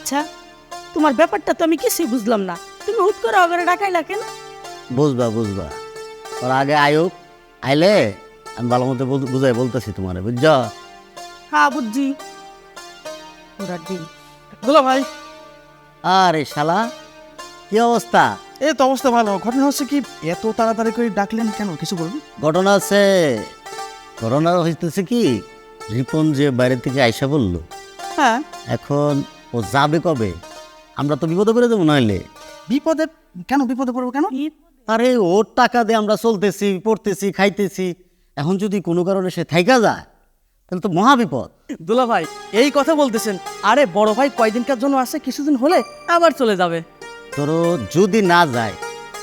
আচ্ছা তোমার ব্যাপারটা তো আমি কিছুই বুঝলাম না। তুমি হুট করে অগরে ডাকাইলা কেন? বুঝবা বুঝবা। ওর আগে আয়ুক আইলে আমি ভালো মতো বুঝাই বলতেছি তোমার বুঝছ? হ্যাঁ বুঝছি। ওরা ডিম। দুলা ভাই। আরে শালা কি অবস্থা? এই তো অবস্থা ভালো। ঘটনা হচ্ছে কি এত তাড়াতাড়ি করে ডাকলেন কেন? কিছু বলবেন ঘটনা আছে। ঘটনা হইতেছে কি রিপন যে বাইরে থেকে আইসা বলল হ্যাঁ। এখন ও যাবে কবে? আমরা তো বিপদে পড়ে দেবো নাইলে। বিপদে? কেন বিপদে পড়ব কেন? আরে ওর টাকা দিয়ে আমরা চলতেছি পড়তেছি খাইতেছি। এখন যদি কোনো কারণে সে থাইকা যায় তাহলে তো মহা বিপদ। দুলা ভাই এই কথা বলতেছেন। আরে বড় ভাই কয়দিনকার জন্য আসে? কিছুদিন হলে আবার চলে যাবে। তোর যদি না যায়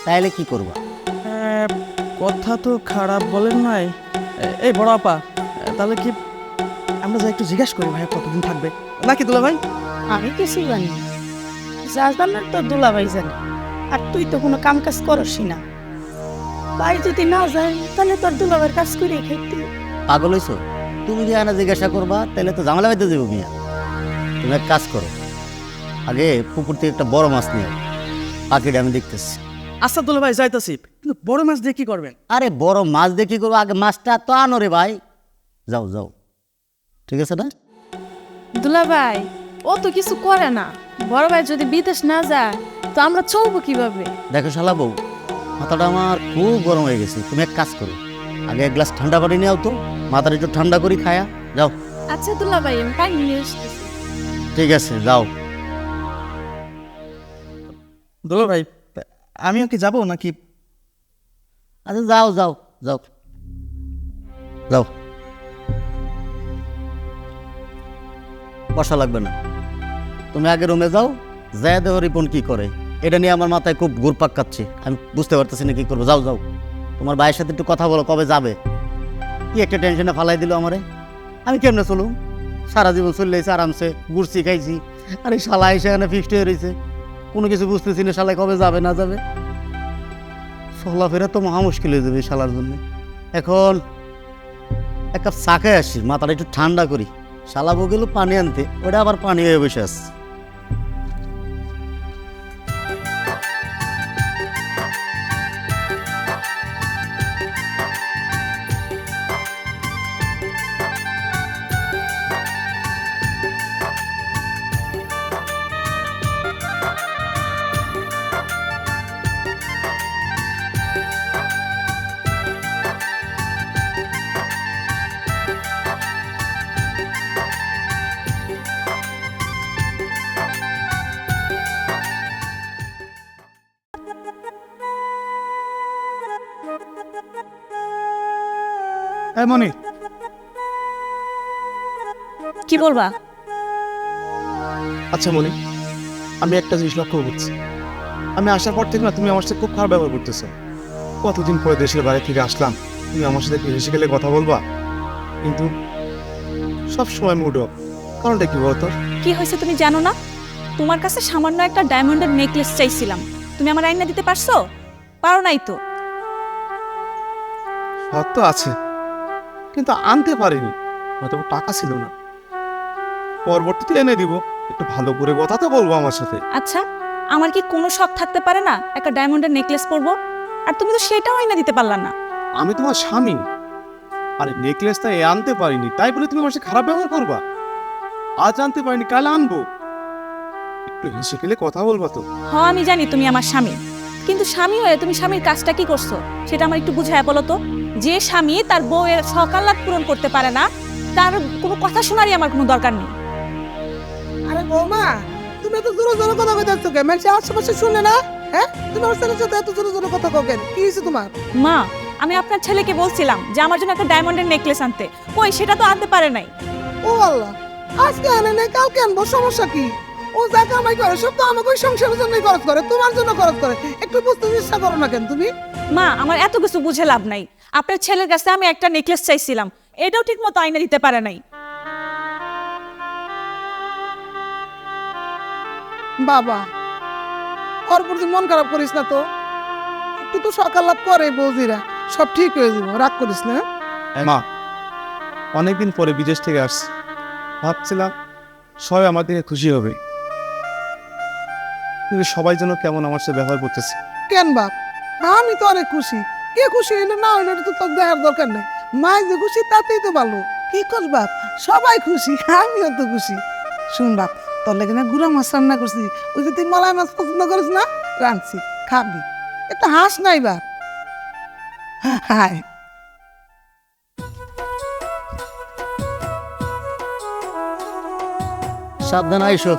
তাহলে কি করবা? কথা তো খারাপ বলেন নাই। এই বড় আপা তাহলে কি আমরা যাই একটু জিজ্ঞাসা করি ভাই কতদিন থাকবে? নাকি দুলা ভাই? আমি কিছুই জানি যা জানার তো দুলাভাই জানে আর তুই তো কোনো কাম কাজ করসই না। ভাই যদি না যায় তাহলে তোর দুলাভাইয়ের কাজ করে খাইতে পাগল হইছো? তুমি যে আনা জিজ্ঞাসা করবা তাহলে তো ঝামেলা হইতে যাব মিয়া। তুমি এক কাজ করো আগে পুকুর থেকে একটা বড় মাছ নিয়ে পাখিটা আমি দেখতেছি। আচ্ছা দুলা ভাই যাইতাছি। কিন্তু বড় মাছ দিয়ে কি করবেন? আরে বড় মাছ দেখি করব? আগে মাছটা তো আনো রে ভাই। যাও যাও। ঠিক আছে না? দুলা ভাই ও তো কিছু করে না। বড় ভাই যদি বিদেশ না যায় তো আমরা চলবো কীভাবে? দেখো শালা বউ মাথাটা আমার খুব গরম হয়ে গেছে। তুমি এক কাজ করো আগে এক গ্লাস ঠান্ডা পানি নিয়ে তো মাথাটা একটু ঠান্ডা করি খায়া যাও। আচ্ছা দুলা ভাই আমি পানি নিয়ে আসতেছি। ঠিক আছে যাও। দুলা ভাই আমিও কি যাব নাকি? আচ্ছা যাও যাও যাও। যাও। বসা লাগবে না। তুমি আগে রুমে যাও যায় দেহ রিপন কি করে? এটা নিয়ে আমার মাথায় খুব ঘুরপাক কাচ্ছে আমি বুঝতে পারতেছি না কি করব। যাও যাও। তোমার ভাইয়ের সাথে একটু কথা বলো, কবে যাবে? কি একটা টেনশনে ফালাই দিল আমারে? আমি কেমনে চলুম? সারা জীবন চললেছি আরামসে ঘুরছি, খাইছি। আরে শালা এসে এখানে ফিক্সড হয়ে রয়েছে কোনো কিছু বুঝতেছি না শালায় কবে যাবে, না যাবে। চলাফেরা তো মহা মুশকিল হয়ে যাবে শালার জন্য। এখন এক কাপ চা আসি, মাথাটা একটু ঠান্ডা করি। শালা বউ গেল পানি আনতে ওটা আবার পানি হয়ে বসে আসছে মনি কি বলবা? আচ্ছা মনি আমি একটা জিনিস লক্ষ্য করছি। আমি আসার পর থেকে না তুমি আমার সাথে খুব খারাপ ব্যবহার করতেছো। কতদিন পরে দেশের বাইরে থেকে আসলাম তুমি আমার সাথে একটু হেসে গেলে কথা বলবা? কিন্তু সব সময় মুড অফ কারণটা কি বলতো কি হয়েছে তুমি জানো না? তোমার কাছে সামান্য একটা ডায়মন্ডের নেকলেস চাইছিলাম। তুমি আমার আইনা দিতে পারছ? পারো নাই তো। সব তো আছে। কিন্তু আনতে পারিনি হয়তো টাকা ছিল না। পরবর্তীতে এনে দিব একটু ভালো করে কথা তো বলব আমার সাথে। আচ্ছা আমার কি কোনো শখ থাকতে পারে না একটা ডায়মন্ডের নেকলেস পরবো? আর তুমি তো সেটাও আইনা দিতে পারলা না। আমি তোমার স্বামী। আরে নেকলেসটা এ আনতে পারিনি তাই বলে তুমি আমার সাথে খারাপ ব্যবহার করবা? আজ আনতে পারিনি কাল আনব। একটু হেসে খেলে কথা বলবা তো। হ্যাঁ আমি জানি তুমি আমার স্বামী। কিন্তু স্বামী হয়ে তুমি স্বামীর কাজটা কি করছ? সেটা আমার একটু বুঝায় বলো তো। যে স্বামী তার বউয়ের সকালাত পূরণ করতে পারে না তার কোনো কথা শোনারই আমার কোনো দরকার নেই। আরে বৌমা তুমি এত জোরে জোরে কথা কইতেছ কে মানুষ আশেপাশে শুনে না? হ্যাঁ? তুমি ওর সাথে সাথে এত জোরে জোরে কথা কও কেন? কি হয়েছে তোমার? মা আমি আপনার ছেলেকে বলছিলাম যে আমার জন্য একটা ডায়মন্ডের নেকলেস আনতে। কই সেটা তো আনতে পারে নাই। ও আল্লাহ আজকে আনে নাই কালকে আনব সমস্যা কি? ও যা কামাই করে সব তো আমাকে ওই সংসারের জন্যই খরচ করে তোমার জন্য খরচ করে। একটু বুঝতে চেষ্টা করো না কেন তুমি? মা আমার এত কিছু বুঝে লাভ নাই। আপনার ছেলের কাছে আমি একটা নেকলেস চাইছিলাম। এটাও ঠিক মতো আইনে দিতে পারে নাই। বাবা ওর প্রতি মন খারাপ করিস না তো? একটু তো সকালাত করে বৌদিরা। সব ঠিক হয়ে যাব রাগ করিস না মা অনেকদিন পরে বিদেশ থেকে আসছি। ভাবছিলাম সবাই আমার দিকে খুশি হবে। কিন্তু সবাই যেন কেমন আমার সাথে ব্যবহার করতেছে। কেন বাপ? আমি তো অনেক খুশি। কে খুশি হইলে না হইলে তো তোর দেখার দরকার নেই। মাই যে খুশি, তাতেই তো ভালো। কি কর বাপ? সবাই খুশি, আমিও তো খুশি। শুন বাপ, তোর লেগে না গুড়া মাছ রান্না করছি। ওই যে তুই মলাই মাছ পছন্দ করিস না? রাঁধছি, খাবি। এটা হাস নাই বাপ। হায়। সাবধান আইসো।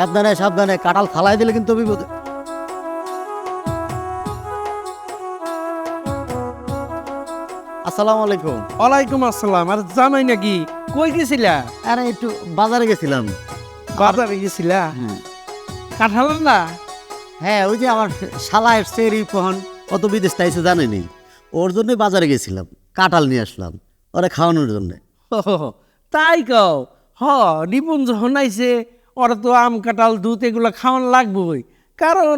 সাবধানে সাবধানে। কাঁঠাল ফালাই দিলে কিন্তু বিপদ। আসসালামু আলাইকুম। ওয়ালাইকুম আসসালাম। আর জামাই নাকি? কই গেছিলা? আরে একটু বাজারে গেছিলাম। বাজারে গেছিলা? হ্যাঁ। কাঁঠাল না? হ্যাঁ ওই যে আমার শালা এসছে রিপন কত বিদেশ তাইছে জানেনি? ওর জন্যই বাজারে গেছিলাম। কাঁঠাল নিয়ে আসলাম ওরা খাওয়ানোর জন্য। তাই কও? হ নিপুণ যখন আইছে। ওরা তো আম কাঁঠাল দুধ এগুলো খাওয়ান লাগবই। কারণ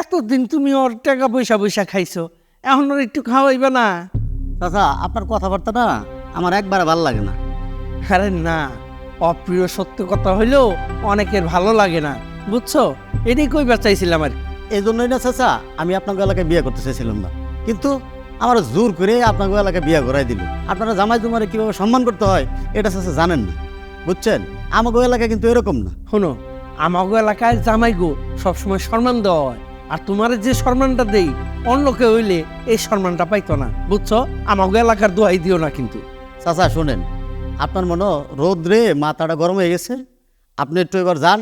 এতদিন তুমি ওর টাকা পয়সা পয়সা খাইছো এখন ওর একটু খাওয়াইবে না। চাচা আপনার কথাবার্তা না আমার একবারে ভালো লাগে না। আরে না অপ্রিয় সত্য কথা হইলেও অনেকের ভালো লাগে না বুঝছ? এটাই কইবার চাইছিলাম আর এই জন্যই না চাচা আমি আপনাকে এলাকায় বিয়ে করতে চাইছিলাম না। কিন্তু আমার জোর করে আপনাকে এলাকায় বিয়ে করাই দিল। আপনারা জামাই জুমারে কীভাবে সম্মান করতে হয় এটা চাচা জানেন না। বুঝছেন? আমাকে এলাকা কিন্তু এরকম না। শোনো আমাগো এলাকায় জামাই গো সবসময় সম্মান দেওয়া হয়। আর তোমার যে সম্মানটা দেই অন্য কেউ হইলে এই সম্মানটা পাইতো না। বুঝছ? আমাগো এলাকার দোয়াই দিও না কিন্তু। চাচা শোনেন আপনার মনে রোদ্রে মাথাটা গরম হয়ে গেছে? আপনি একটু এবার যান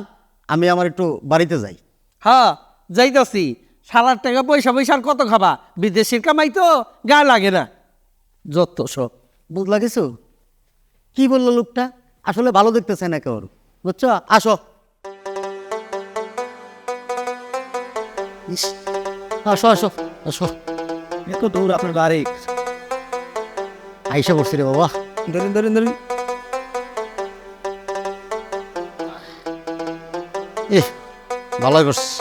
আমি আমার একটু বাড়িতে যাই। হ্যাঁ যাইতাছি। সালার টাকা পয়সা পয়সা আর কত খাবা? বিদেশের কামাই তো গায়ে লাগে না। যত সব। বুঝলা কিছু? কি বলল লোকটা? আসলে ভালো দেখতেছে না কেউ। বুঝছ? আসো। আসো আসো আসো। এত দৌড় আপনার বাড়ি। আইসা পড়ছি রে বাবা। ধরেন ধরেন ধরেন। এ ভালোই করছিস।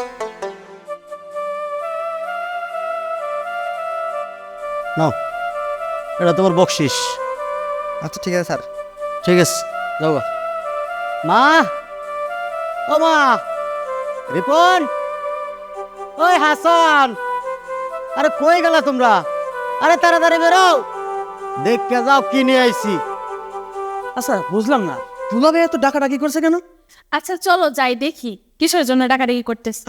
নাও এটা তোমার বকশিস। আচ্ছা ঠিক আছে স্যার। ঠিক আছে। যাও মা! ও মা! রিপন! ওই হাসান! আরে কই গেলা তোমরা? আরে তাড়াতাড়ি বেরো দেখতে যাও কি নিয়ে আইছি। আচ্ছা বুঝলাম না। দুলা ভাই এত ডাকাডাকি করছে কেন? আচ্ছা চলো যাই দেখি। কিসের জন্য ডাকাডাকি করতেছে?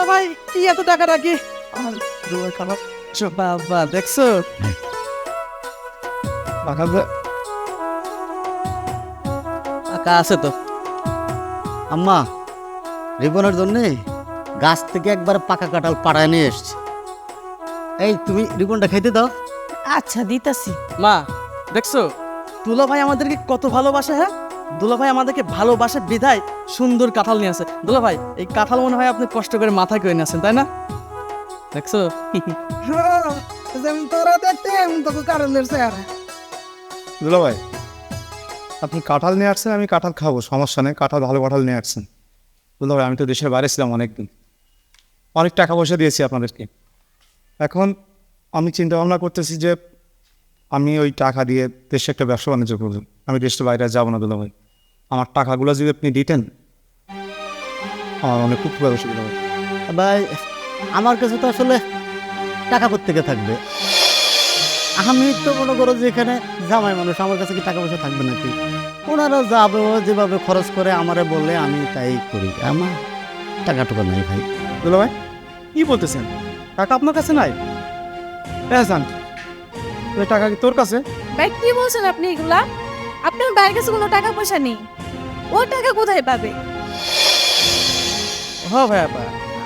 দুলা ভাই? কি এত দুলা খারাপ বাবা দেখছ? টাকা আছে তো। আম্মা রিপনের জন্যে গাছ থেকে একবার পাকা কাঁঠাল পাড়ায় নিয়ে এসছি। এই তুমি রিপনটা খাইতে দাও। আচ্ছা দিতাছি। মা দেখছ? দুলা ভাই আমাদেরকে কত ভালোবাসে হ্যাঁ? দুলা ভাই আমাদেরকে ভালোবাসে বিধায় সুন্দর কাঁঠাল নিয়ে আসে। দুলা ভাই, এই কাঁঠাল মনে হয় আপনি কষ্ট করে মাথায় করে নিয়ে আসেন, তাই না? দেখছ? দুলা ভাই, আপনি কাঁঠাল নিয়ে আসছেন, আমি কাঁঠাল খাব, সমস্যা নেই, কাঁঠাল, ভালো কাঁঠাল নিয়ে আসছেন। দুলা ভাই, আমি তো দেশের বাইরে ছিলাম অনেকদিন। অনেক টাকা পয়সা দিয়েছি আপনাদেরকে। এখন আমি চিন্তা ভাবনা করতেছি যে আমি ওই টাকা দিয়ে দেশে একটা ব্যবসা বাণিজ্য করব। আমি দেশের বাইরে যাব না, দুলা ভাই। আমার টাকাগুলো যদি আপনি দিতেন আমার অনেক খুব ব্যবসা দুলা ভাই। ভাই আমার কাছে তো আসলে টাকা প্রত্যেকে থাকবে? আমি তো মনে করো যে এখানে জামাই মানুষ আমার কাছে কি টাকা পয়সা থাকবে নাকি? ওনারা যাবে যেভাবে খরচ করে আমারে বললে আমি তাই করি। আমার টাকা টুকা নাই ভাই। দুলা ভাই কি বলতেছেন? টাকা আপনার কাছে নাই? হ্যাঁ জান ওই টাকা কি তোর কাছে? ভাই কি বলছেন আপনি এগুলা? আপনার ভাইয়ের কাছে কোনো টাকা পয়সা নেই। ও টাকা কোথায় পাবে? হ ভাই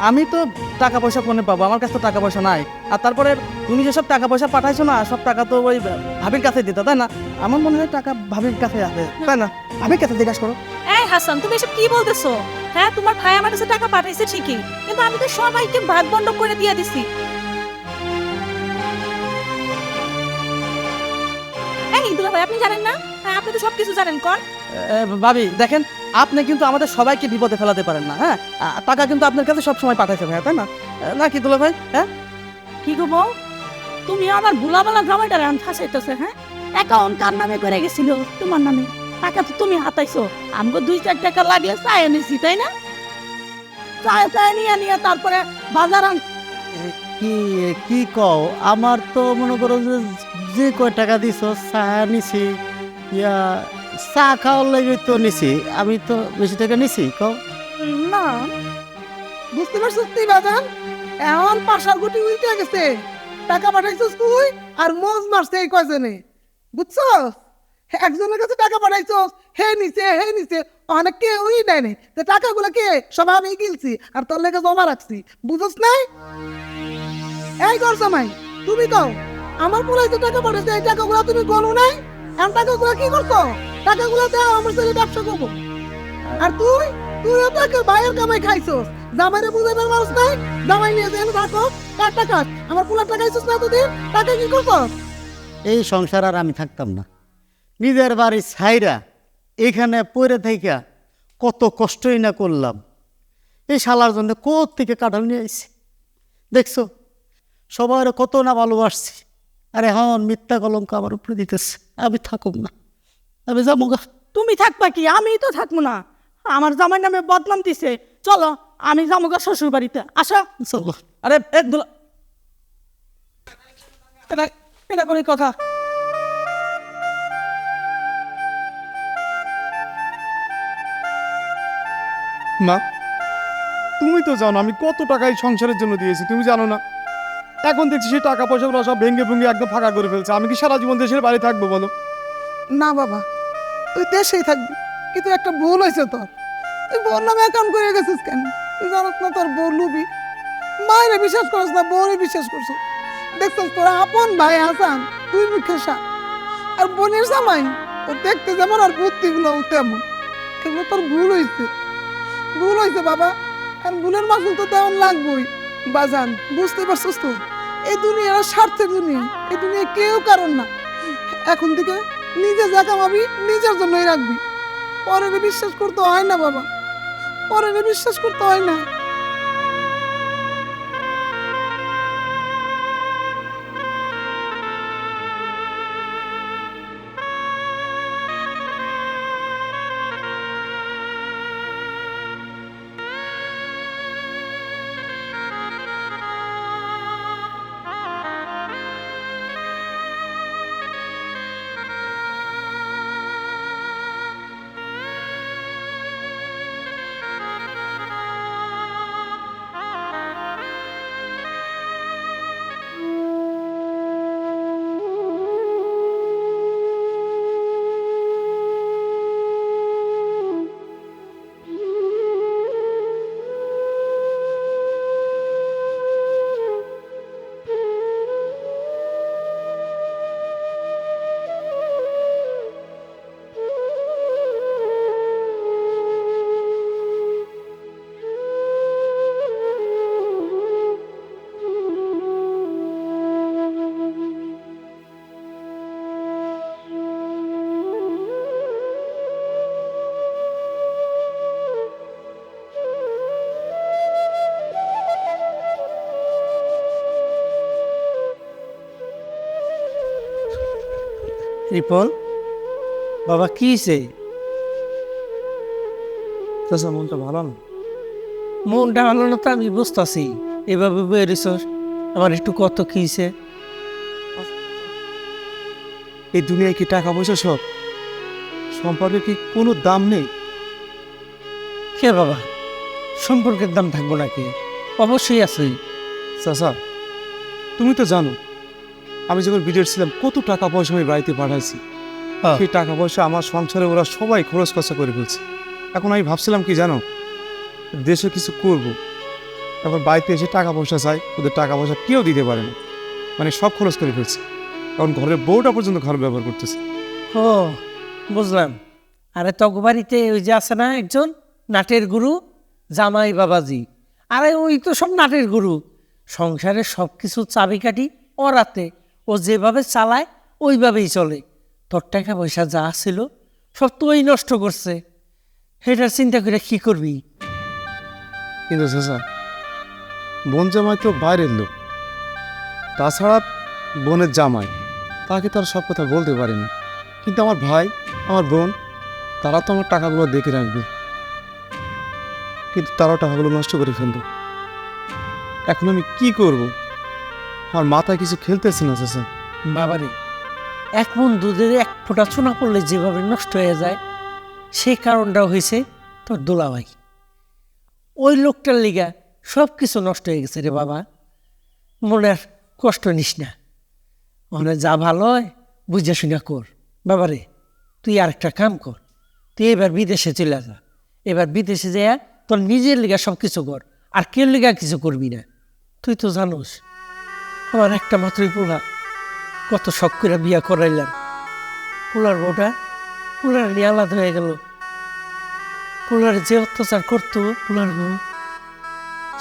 আমি তো টাকা পয়সা কোনে পাবো, আমার কাছে তো টাকা পয়সা নাই। আর তারপরে তুমি যেসব টাকা পয়সা পাঠাইছো না, সব টাকা তো ওই ভাবির কাছে দিতে, তাই না? আমার মনে হয় টাকা ভাবির কাছে আছে, তাই না? আমি কেটে জিজ্ঞাসা করো। এই হাসান, তুমি এসব কি বলতেছো? হ্যাঁ তোমার ভাই আমার কাছে টাকা পাঠাইছে ঠিকই, কিন্তু আমি তো সবাইকে ভাগ বন্ড করে দিয়ে দিছি। এই দুলা ভাই, আপনি জানেন না? হ্যাঁ আপনি তো সবকিছু জানেন কর ভাবি দেখেন আপনি কিন্তু আমাদের সবাইকে বিপদে ফেলাতে পারেন না হ্যাঁ? টাকা কিন্তু আপনার কাছে সব সময় পাঠাইতে ভাইয়া তাই না? এ, নাকি দুলা ভাই হ্যাঁ? কি গো বউ? তুমি আমার ভুলাবালা জামাইটার আন ফাঁসাইতেছে হ্যাঁ? অ্যাকাউন্ট কার নামে করে গেছিল? তোমার নামে। টাকা তো তুমি হাতাইছো। আমাকে দুই চার টাকা লাগলে চায় এনেছি তাই না? চায় চায় নিয়ে নিয়ে তারপরে বাজার আন কি কি কও? আমার তো মনে করো যে যে কয় টাকা দিছ চা নিছি ইয়া চা খাওয়ার লাগে তো নিছি, আমি তো বেশি টাকা নিছি, কও। না, বুঝতে পারছিস তুই, বাজান? এমন পাশার গুটি উল্টে গেছে। টাকা পাঠাইছিস তুই আর মোজ মারছে এই কয়জনে। বুঝছস? একজনের কাছে টাকা পাঠাইছস, হে নিচে হে নিচে অনেক কেউই দেয়নি তো টাকাগুলো কে? সব আমি গিলছি আর তোর লেগে জমা রাখছি। বুঝছস নাই? এই কর সময় তুমি কও, আমার পোলাই তো টাকা পাঠাইছে, এই টাকাগুলো তুমি গনো নাই? এখন টাকাগুলো কি করছ টাকাগুলো দাও, আমার ছেলে ব্যবসা করব। আর তুই? তুইও তাকে বাইরের কামাই খাইছস। জামাইরে বুঝাইবার মানুষ নাই? জামাই নিয়ে যেন থাকো, কার টাকা? আমার পোলার টাকা খাইছস না তোদের টাকা কি করছস এই সংসার আর আমি থাকতাম না। নিজের বাড়ি ছাইরা এখানে পড়ে থাইকা কত কষ্টই না করলাম। এই শালার জন্য কোথ থেকে কাঁঠাল নিয়ে আইছি? দেখছ? সবার কত না ভালোবাসছি। আর এখন মিথ্যা কলঙ্ক আমার উপরে দিতেছে। আমি থাকুক না। আমি যাব গা। তুমি থাকবা কি? আমি তো থাকব না। আমার জামাই নামে বদনাম দিছে। চলো আমি যাব গা শ্বশুর বাড়িতে। আসো। চলো। আরে এক দুলা এটা এটা করে কথা। মা তুমি তো জানো আমি কত টাকা এই সংসারের জন্য দিয়েছি। তুমি জানো না? এখন দেখছি সেই টাকা পয়সাগুলো সব ভেঙে ভেঙে একদম ফাঁকা করে ফেলছে। আমি কি সারা জীবন দেশের বাড়ি থাকব বলো? না বাবা, তুই দেশেই থাকবি। কিন্তু একটা ভুল হয়েছে তোর। তুই বোন নামে অ্যাকাউন্ট করে গেছিস কেন? তুই জানিস না তোর বউ লুবি। মায়েরা বিশ্বাস করিস না বোনই বিশ্বাস করছ। দেখছিস তোর আপন ভাই হাসান তুই মুখে আর বোনের জামাই ও দেখতে যেমন আর বুদ্ধিগুলো তেমন। এগুলো তোর ভুল হয়েছে। ভুল হয়েছে বাবা আর ভুলের মাসুল তো তেমন লাগবেই। বাজান, বুঝতে পারছিস তো? এই দুনিয়া স্বার্থের দুনিয়া এই দুনিয়া কেউ কারণ না। এখন থেকে নিজে যা কামাবি নিজের জন্যই রাখবি। পরের বিশ্বাস করতে হয় না বাবা, পরের বিশ্বাস করতে হয় না। রিপন বাবা কি চাচা মনটা ভালো না? মনটা ভালো না তো আমি বুঝতে বুঝতেছি। এভাবে বেরিস আমার একটু কত কি হয়েছে এই দুনিয়ায় কি টাকা পয়সা সব? সম্পর্কে কি কোনো দাম নেই? কে বাবা? সম্পর্কের দাম থাকব নাকি? অবশ্যই আছে। চাচা তুমি তো জানো আমি যখন বিদেশ ছিলাম কত টাকা পয়সা আমি বাড়িতে পাঠাইছি। হ্যাঁ। সেই টাকা পয়সা আমার সংসারে ওরা সবাই খরচ খরচা করে ফেলছে। এখন আমি ভাবছিলাম কি জানো দেশে কিছু করব। এখন বাড়িতে এসে টাকা পয়সা চাই ওদের টাকা পয়সা কেউ দিতে পারে না। মানে সব খরচ করে ফেলছে। কারণ ঘরের বউটা পর্যন্ত খারাপ ব্যবহার করতেছে। ও বুঝলাম। আরে তক বাড়িতে ওই যে আছে না একজন? নাটের গুরু? জামাই বাবাজি। আরে ওই তো সব নাটের গুরু। সংসারের সব কিছু চাবিকাঠি ওরাতে ও যেভাবে চালায়, ওইভাবেই চলে। তোর টাকা পয়সা যা ছিল, সব তো ওই নষ্ট করছে। সেটার চিন্তা করে কি করবি? কিন্তু বোন জামাই তো বাইরের লোক। তাছাড়া বোনের জামাই, তাকে তো আর সব কথা বলতে পারিনি। কিন্তু আমার ভাই, আমার বোন, তারা তো আমার টাকাগুলো দেখে রাখবে। কিন্তু তারাও টাকাগুলো নষ্ট করে ফেলবে। এখন আমি কি করব? আমার মাথায় কিছু খেলতেছে না, চাচা। বাবারে, এক মন দুধের এক ফোঁটা চুনা পড়লে যেভাবে নষ্ট হয়ে যায়, সেই কারণটা হয়েছে তোর দোলাভাই ওই লোকটার লিগা সব কিছু নষ্ট হয়ে গেছে রে বাবা। মনে আর কষ্ট নিস না। মনে যা ভালো হয় বুঝে শুনে কর। বাবারে, তুই আর একটা কাম কর। তুই এবার বিদেশে চলে যা। এবার বিদেশে যা তোর নিজের লিগা সব কিছু কর। আর কেউ লিগা কিছু করবি না। তুই তো জানোস। আমার একটা মাত্রই পোলা। কত শখ করে বিয়া করাইলাম। পোলার বউটা পোলার নিয়ে আলাদা হয়ে গেল। পোলার যে অত্যাচার করতো পোলার বউ,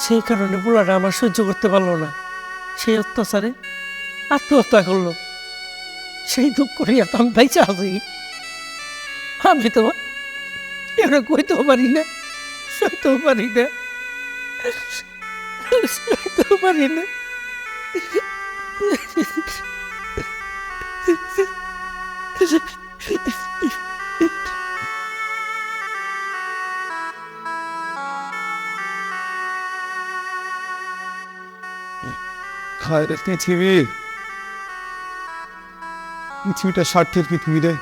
সেই কারণে পোলাটা আমার সহ্য করতে পারল না। সেই অত্যাচারে আত্মহত্যা করল। সেই দুঃখ করিয়া তো আমি বাইচা আছি আমি তো এটা কইতেও পারি না, সইতেও পারি না, সইতেও পারি না। হায় রে পৃথিবী পৃথিবীটা স্বার্থের পৃথিবী রে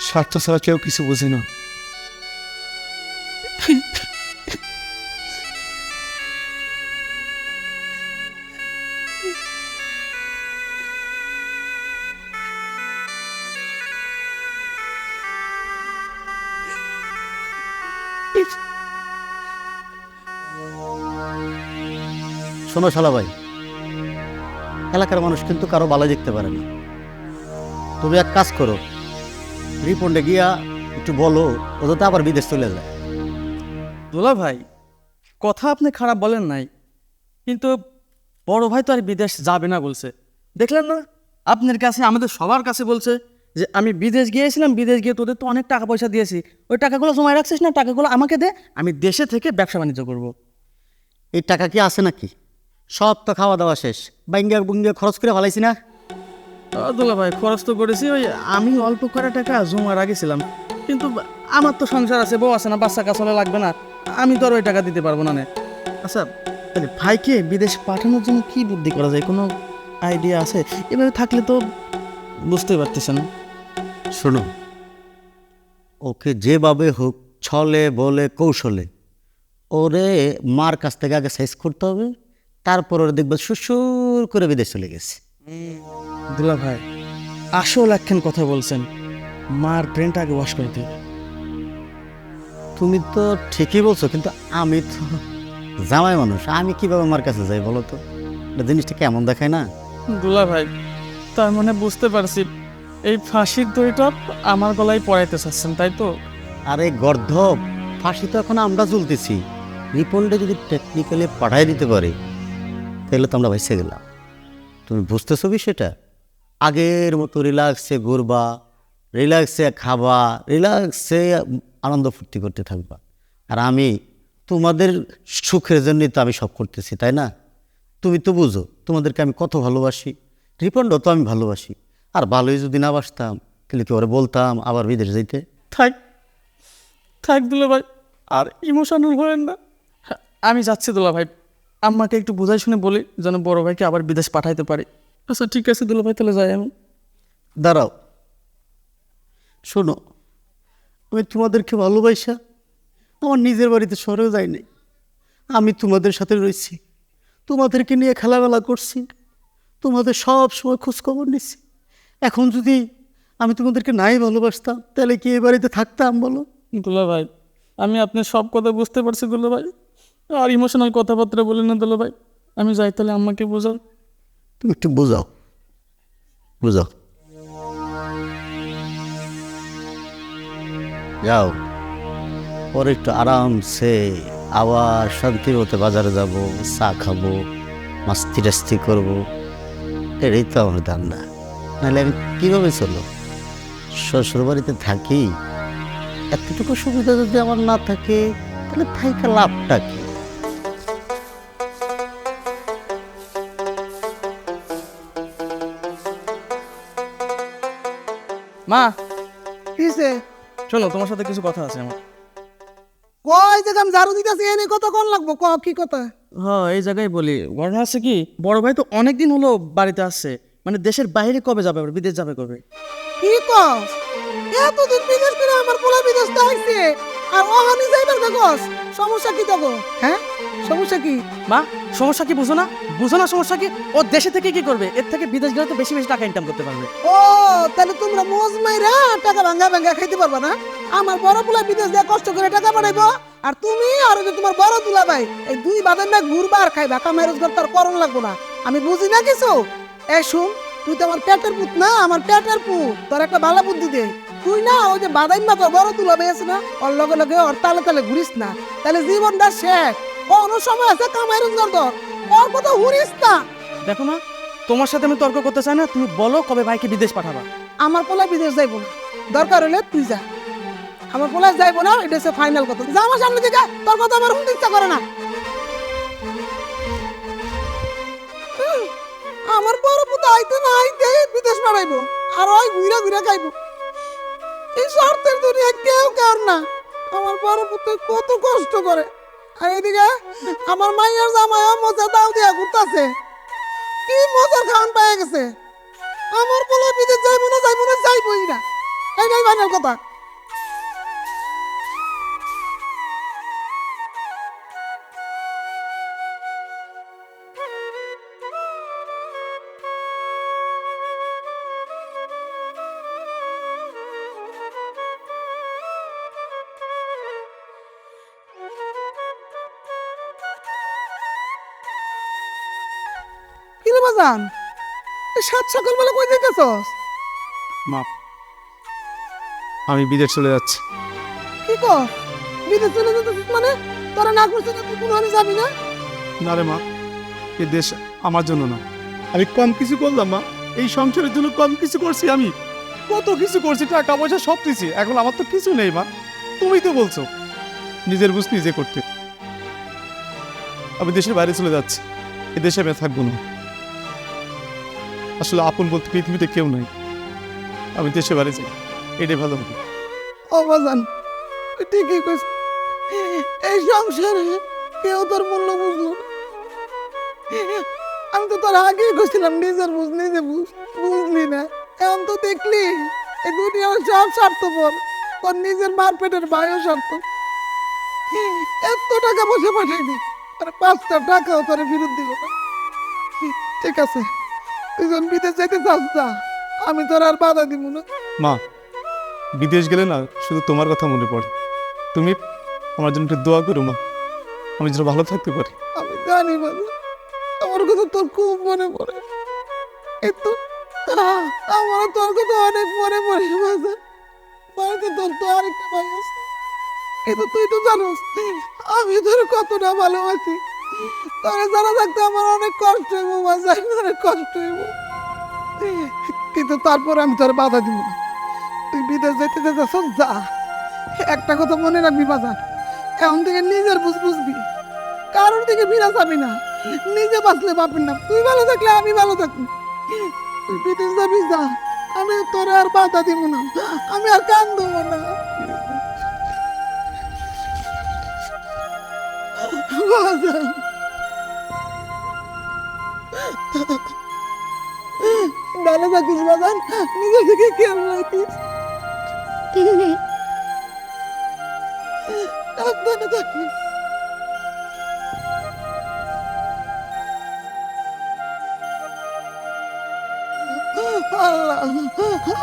স্বার্থ ছাড়া কেউ কিছু বোঝে না। শোনো শালা ভাই এলাকার মানুষ কিন্তু কারও ভালো দেখতে পারে না। তুমি এক কাজ করো রিপন্ডে গিয়া একটু বলো ও যাতে আবার বিদেশ চলে যায়। দোলা ভাই কথা আপনি খারাপ বলেন নাই কিন্তু বড় ভাই তো আর বিদেশ যাবে না বলছে। দেখলেন না? আপনার কাছে আমাদের সবার কাছে বলছে যে আমি বিদেশ গিয়েছিলাম বিদেশ গিয়ে তোদের তো অনেক টাকা পয়সা দিয়েছি। ওই টাকাগুলো জমায় রাখছিস না? টাকাগুলো আমাকে দে আমি দেশে থেকে ব্যবসা বাণিজ্য করব। এই টাকা কি আছে নাকি? সব তো খাওয়া দাওয়া শেষ। বাইঙ্গা বুঙ্গা খরচ করে ফেলাইছি না? দোলা ভাই খরচ তো করেছি ওই আমি অল্প করে টাকা জমা রাখেছিলাম কিন্তু আমার তো সংসার আছে বউ আছে না বাচ্চা কাছলে লাগবে না। আমি তো আর ওই টাকা দিতে পারব না নে। আচ্ছা তাহলে ভাইকে বিদেশ পাঠানোর জন্য কি বুদ্ধি করা যায়? কোনো আইডিয়া আছে? এভাবে থাকলে তো বুঝতে পারতেছেন। শোনো ওকে যেভাবে হোক ছলে বলে কৌশলে ওরে মার কাছ থেকে আগে সাইজ করতে হবে তারপর ওরে দেখবে সুসুর করে বিদেশ চলে গেছে। দুলা ভাই আসল একখান কথা বলছেন মার ব্রেনটা আগে ওয়াশ করে দিই তুমি তো ঠিকই বলছো কিন্তু আমি তো জামাই মানুষ আমি কীভাবে আমার কাছে যাই বলো তো? এটা জিনিসটা কেমন দেখায় না? দুলা ভাই তার মানে বুঝতে পারছি এই ফাঁসির দড়িটা আমার গলায় পড়াইতে চাচ্ছেন তাই তো? আরে গর্ধব ফাঁসি তো এখন আমরা চলতেছি রিপনটা যদি টেকনিক্যালি পাঠাই দিতে পারে তাহলে তো আমরা ভেসে গেলাম। তুমি বুঝতেছো বিষয়টা? আগের মতো রিল্যাক্সে ঘুরবা রিল্যাক্সে খাবা রিল্যাক্সে আনন্দ ফুর্তি করতে থাকবা। আর আমি তোমাদের সুখের জন্যই তো আমি সব করতেছি, তাই না? তুমি তো বুঝো, তোমাদেরকে আমি কত ভালোবাসি। রিপনটাও তো আমি ভালোবাসি। আর ভালোই যদি না বাসতাম, তাহলে কি ওরা বলতাম আবার বিদেশ যাইতে? থাক থাক দুলা ভাই আর ইমোশনাল হলেন না। আমি যাচ্ছি দুলা ভাই আম্মাকে একটু বোঝাই শুনে বলি যেন বড় ভাইকে আবার বিদেশ পাঠাইতে পারি। আচ্ছা ঠিক আছে দুলা ভাই তাহলে যাই আমি। দাঁড়াও। শোনো আমি তোমাদেরকে ভালোবাসা আমার নিজের বাড়িতে শহরেও যাইনি আমি তোমাদের সাথে রয়েছি। তোমাদেরকে নিয়ে খেলামেলা করছি। তোমাদের সব সময় খোঁজখবর নিচ্ছি এখন যদি আমি তোমাদেরকে নাই ভালোবাসতাম তাহলে কি এ বাড়িতে থাকতাম বলো? দুলা ভাই আমি আপনার সব কথা বুঝতে পারছি দুলা ভাই। আর ইমোশনাল কথাবার্তা বলেন না দুলা ভাই। আমি যাই তাহলে আম্মাকে বোঝাও। তুমি একটু বোঝাও। বোঝাও। যাও। পরে একটু আরামসে আবার শান্তি মতো বাজারে যাব, চা খাব, মাস্তি টাস্তি করব। এটাই তো আমার ধান্দা। নাহলে আমি কীভাবে চলো শ্বশুর বাড়িতে থাকি। এতটুকু সুবিধা যদি আমার না থাকে, তাহলে থাইকা লাভটা কি? মা। কিসে শোনো তোমার সাথে কিছু কথা আছে আমার। কই যে আমি ঝাড়ু দিতেছি এনে কত কোন লাগবো? ক কি কথা? হ্যাঁ এই জায়গায় বলি। ঘটনা আছে কি বড় ভাই তো অনেক দিন হলো বাড়িতে আসছে। মানে দেশের বাইরে কবে যাবে বিদেশ যাবে কবে? কি কস? এতদিন বিদেশ করে আমার পোলা বিদেশ তো আইছে। আর ওহানি যাইবার দেখস সমস্যা কি তগো হ্যাঁ? সমস্যা কি? মা সমস্যা কি বুঝো না? বুঝো না সমস্যা কি? ও দেশে থেকে কি করবে? এর থেকে বিদেশ গেলে তো বেশি বেশি টাকা ইনকাম করতে পারবে। ও তাহলে তোমরা মোজ মাইরা টাকা ভাঙ্গা ভাঙ্গা খাইতে পারবা না? আমার বড় পোলা বিদেশ দিয়ে কষ্ট করে টাকা পাঠাইবো আর তুমি আর যে তোমার বড় দুলা ভাই এই দুই বাদের না ঘুরবা আর খাইবা। কামাই রোজগার তার করণ লাগবো না। আমি বুঝি না কিছু? এ শুন তুই তো আমার পেটের পুত না আমার পেটের পুত। তোর একটা ভালো বুদ্ধি দে। তুই না ওই যে বাদাইম না তোর বড় তুলা আছে না? ওর লগে লগে ওর তালে তালে ঘুরিস না। তাহলে জীবনটা শেষ। কোনো সময় আছে কামাই রোজগার তোর ওর কথা ঘুরিস না। দেখো মা তোমার সাথে আমি তর্ক করতে চাই না। তুমি বলো কবে ভাইকে বিদেশ পাঠাবা। আমার পোলা বিদেশ যাইব না। দরকার হলে তুই যা। আমার পোলা যাইব না এটা হচ্ছে ফাইনাল কথা। যা আমার সামনে থেকে তোর কথা আমার শুনতে ইচ্ছা করে না। আমার বড় পুতা আইতে না আইতে বিদেশ পাঠাইবো। আর ওই ঘুরে ঘুরে খাইবো। এই স্বার্থের দুনিয়া কেউ কার না। আমার বড় পুত্র কত কষ্ট করে। আর এদিকে আমার মাইয়ার জামাই মজা দাও দিয়া ঘুরতাছে। কি মজার খান পায়ে গেছে? আমার বলে বিদেশ যাইব না যাইব না, যাইবই না। এটাই ফাইনাল কথা। এই সাত সকালবেলা কই যাইতেছস? মা আমি বিদেশ চলে যাচ্ছি। কি কর বিদেশ চলে যেতেছিস মানে? তোরা না করছিস তুই কোনো আনে যাবি না? না রে মা এ দেশ আমার জন্য না। আমি কম কিছু করলাম মা এই সংসারের জন্য কম কিছু করছি আমি। কত কিছু করছি টাকা পয়সা সব দিছি এখন আমার তো কিছু নেই মা। তুমি তো বলছো নিজের বুঝ নিজে করতে। আমি দেশের বাইরে চলে যাচ্ছি এ দেশে আমি থাকব না। আসলে আপন বলতে পৃথিবীতে কেউ নাই। আমি দেশে বাইরে যাই। এটাই ভালো হবে। ও বাজান, তুই ঠিকই কইস এই সংসারে কেউ তোর মূল্য বুঝলো আমি তো তোর আগেই কইছিলাম, নিজের বুঝ, নিজে বুঝ, বুঝলি না। এখন তো দেখলি, এই দুনিয়ার সব স্বার্থপর। তোর নিজের মার পেটের ভাইও স্বার্থ। এত টাকা পয়সা পাঠাইনি আর পাঁচটা টাকাও তোর না। ঠিক আছে। তুই যখন বিদেশ যাইতে চাস যা আমি তোর আর বাধা দিব না। মা বিদেশ গেলে না শুধু তোমার কথা মনে পড়ে। তুমি আমার জন্য একটু দোয়া করো মা। আমি যেন ভালো থাকতে পারি। আমি জানি বাবা আমার কথা তোর খুব মনে পড়ে। এতো আমার তোর কথা অনেক মনে পড়ে বাবা বাড়িতে তোর তো আরেকটা ভাই আছে। এ তো তুই তো জানোস আমি তোর কতটা ভালোবাসি। তোরা জানা থাকতে আমার অনেক কষ্ট হইব বাজার অনেক কষ্ট হইব। কিন্তু তারপর আমি তোর বাধা দিব না। তুই বিদেশ যেতে যেতে সব যা। একটা কথা মনে রাখবি, বাজার। এখন থেকে নিজের বুঝ বুঝবি। কারোর দিকে ফিরা যাবি না। নিজে বাঁচলে পাবি না তুই ভালো থাকলে আমি ভালো থাকব। তুই বিদেশ যাবি, যা। আমি তোর আর বাধা দিব না। আমি আর কান দেবো না। বাজান। ভালো থাকিস বাজান নিজের দিকে খেয়াল রাখিস। সাবধানে থাকিস। আল্লাহ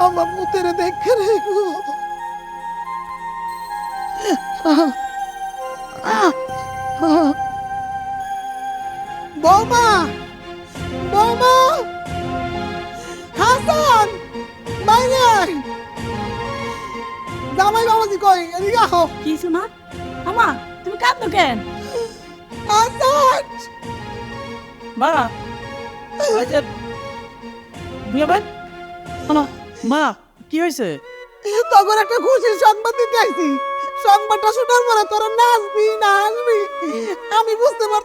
আমার মুতের দেখে রে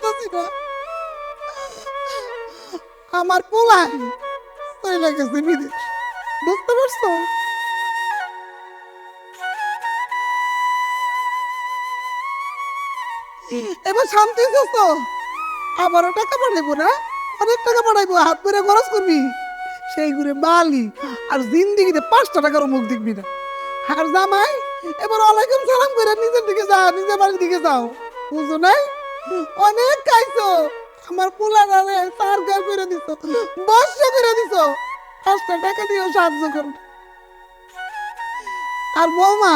পারতেছি না। আমার পোলাই চলে গেছে বিদেশ। বুঝতে পারছ? এবার শান্তি আবারও টাকা পাঠাইবো না? অনেক টাকা পাঠাইবো, হাত ধরে খরচ করবি। সেই ঘুরে বালি আর জিন্দিগিতে পাঁচটা টাকারও মুখ দেখবি না। আর জামাই, এবার ওয়ালাইকুম সালাম করে নিজের দিকে যাও নিজের বাড়ির দিকে যাও। বুঝো নাই? অনেক খাইছো। আমার পোলা নামে তার গায়ে করে দিছো বর্ষ করে দিছো। পাঁচটা টাকা দিয়েও সাহায্য করো। আর বৌমা,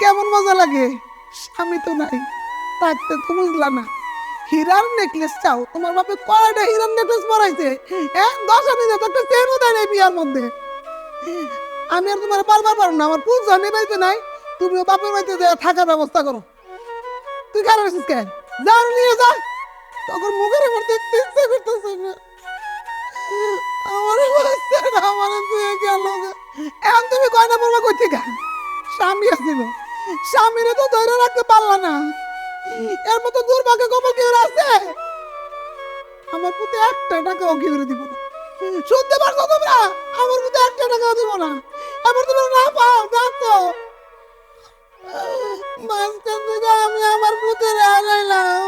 কেমন মজা লাগে? স্বামী তো নাই, থাকতে তো বুঝলা না। হীরার নেকলেস চাও, তোমার বাপে কয়টা হীরার নেকলেস পরাইছে? এক দশ আনি তো একটা চেনও দেয় নাই বিয়ার মধ্যে। আমি আর তোমার বারবার পারো না, আমার পুজো নেবাইতে নাই, তুমিও বাপের বাড়িতে থাকার ব্যবস্থা করো। তুই আসিস কেন যাও নিয়ে যা। তখন মুখের উপর দেখতে ইচ্ছে করতেছে না আমার বাচ্চাটা আমার দিয়ে গেল এখন তুমি কয়না বলবা কই থেকে? স্বামী আসছিল স্বামীরে তো ধরে রাখতে পারলা না। এর মতো দুর্ভাগ্য কপাল কেউ আছে? আমার পুতে একটা টাকাও কি করে দিব না। শুনতে পারছ তোমরা? আমার পুতে একটা টাকাও দিব না। এবার তোমরা না পাও, জানতো। মাঝখান থেকে আমি আমার পুতের হারাইলাম।